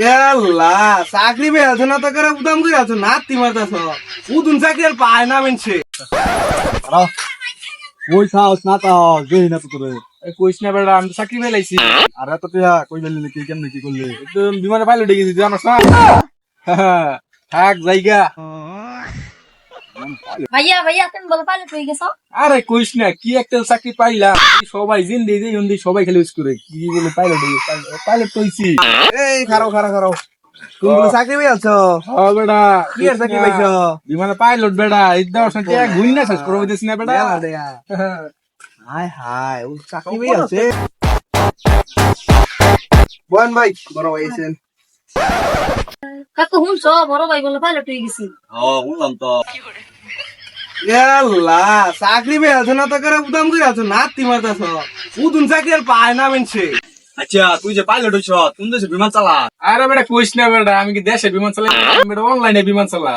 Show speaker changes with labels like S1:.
S1: ইয়াল্লা চাকরি পেয়ে আছো না তো করে উদাম করে আছো নাতি মারতাছ। উদুন চাকরি আর পায় না মেনছে।
S2: ওই সাহস না তাহস দেই না তো তোরে।
S3: কইস না বেড়া আমি তো চাকরি পেলাইছি
S2: আর এত টিয়া কই বেলি কি কেমনে কি করলে?
S3: তো বিমানে পাইলট হয়ে গেছি জানো থাক জায়গা
S4: ভাইয়া ভাইয়া তুমি বলো পাইলট হয়ে গেছো?
S3: আরে কইস না কি একটা চাকরি পাইলাম। সবাই জিন্দি যে হিন্দি সবাই খেলে উস করে কি বলে পাইলট পাইলট কইছি।
S1: এই খারাও খারাও খারাও তুমি চাকরি পেয়ে আছো
S3: হ
S1: কি চাকরি পাইছো?
S3: বিমানে পাইলট বেড়া এই সাথে ঘুরি না। শেষ করে দিস না বেড়া
S1: দেয়া দেয়া। হাই হাই ও চাকরি পেয়ে বন ভাই বড় ভাই এসেন
S4: কাকু শুনছো? বড় ভাই বলো পাইলট হয়ে গেছি।
S2: ও শুনলাম তো।
S1: ইয়াল্লা চাকরি পেয়ে আছো না তো করে উদাম করে আছো নাতি মারতাছ। উদুন চাকরি আর পায় না মেনছে।
S2: আচ্ছা তুই যে পাইলট হইছ কোন দেশে বিমান চালা?
S3: আরে বেটা কইস না বেড়া আমি কি দেশে বিমান চালাই? আমি বেটা অনলাইনে বিমান চালা।